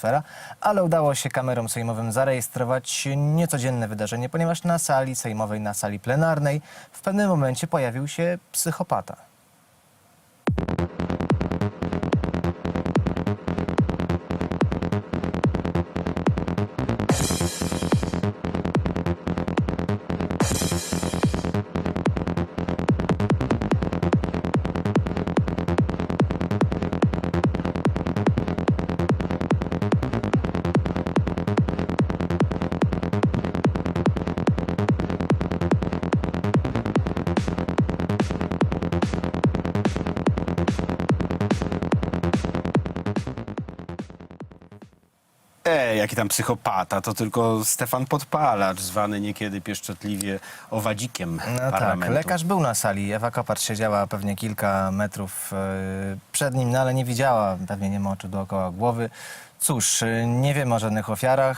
atmosfera, ale udało się kamerom sejmowym zarejestrować niecodzienne wydarzenie, ponieważ na sali sejmowej, na sali plenarnej w pewnym momencie pojawił się psychopata. Ej, jaki tam psychopata, to tylko Stefan Podpalacz, zwany niekiedy pieszczotliwie owadzikiem No tak, parlamentu. lekarz był na sali, Ewa Kopacz siedziała pewnie kilka metrów e, przed nim, no ale nie widziała, pewnie nie ma oczu dookoła głowy. Cóż, e, nie wiemy o żadnych ofiarach.